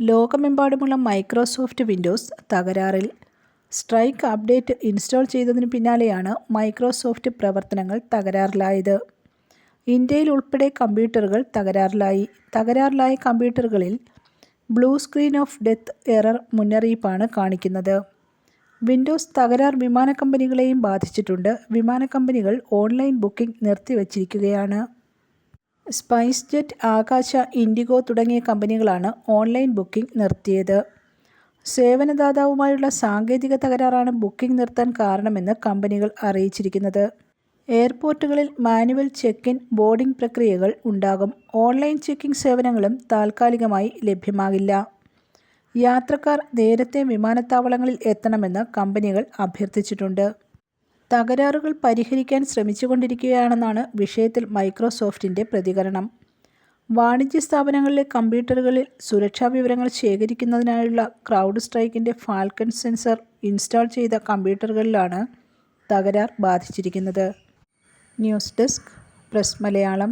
ലോകമെമ്പാടുമുള്ള Microsoft Windows തകരാറിൽ. Strike update install ചെയ്തതിന് പിന്നാലെയാണ് മൈക്രോസോഫ്റ്റ് പ്രവർത്തനങ്ങൾ തകരാറിലായത്. ഇന്ത്യയിൽ ഉൾപ്പെടെ കമ്പ്യൂട്ടറുകൾ തകരാറിലായി. തകരാറിലായ കമ്പ്യൂട്ടറുകളിൽ blue screen of death error മുന്നറിയിപ്പാണ് കാണിക്കുന്നത്. വിൻഡോസ് തകരാർ വിമാന കമ്പനികളെയും ബാധിച്ചിട്ടുണ്ട്. വിമാന കമ്പനികൾ ഓൺലൈൻ ബുക്കിംഗ് നിർത്തിവച്ചിരിക്കുകയാണ്. സ്പൈസ് ജെറ്റ് ആകാശ ഇൻഡിഗോ തുടങ്ങിയ കമ്പനികളാണ് ഓൺലൈൻ ബുക്കിംഗ് നിർത്തിയത്. സേവനദാതാവുമായുള്ള സാങ്കേതിക തകരാറാണ് ബുക്കിംഗ് നിർത്താൻ കാരണമെന്ന് കമ്പനികൾ അറിയിച്ചിരിക്കുന്നത്. എയർപോർട്ടുകളിൽ മാനുവൽ ചെക്ക് ഇൻ ബോർഡിംഗ് പ്രക്രിയകൾ ഉണ്ടാകും. ഓൺലൈൻ ചെക്കിംഗ് സേവനങ്ങളും താൽക്കാലികമായി ലഭ്യമാകില്ല. യാത്രക്കാർ നേരത്തെ വിമാനത്താവളങ്ങളിൽ എത്തണമെന്ന് കമ്പനികൾ അഭ്യർത്ഥിച്ചിട്ടുണ്ട്. തകരാറുകൾ പരിഹരിക്കാൻ ശ്രമിച്ചുകൊണ്ടിരിക്കുകയാണെന്നാണ് വിഷയത്തിൽ മൈക്രോസോഫ്റ്റിന്റെ പ്രതികരണം. വാണിജ്യ സ്ഥാപനങ്ങളിലെ കമ്പ്യൂട്ടറുകളിൽ സുരക്ഷാ വിവരങ്ങൾ ശേഖരിക്കുന്നതിനായുള്ള ക്രൗഡ് സ്ട്രൈക്കിന്റെ ഫാൽക്കൺ സെൻസർ ഇൻസ്റ്റാൾ ചെയ്ത കമ്പ്യൂട്ടറുകളിലാണ് തകരാർ ബാധിച്ചിരിക്കുന്നത്. News desk press Malayalam.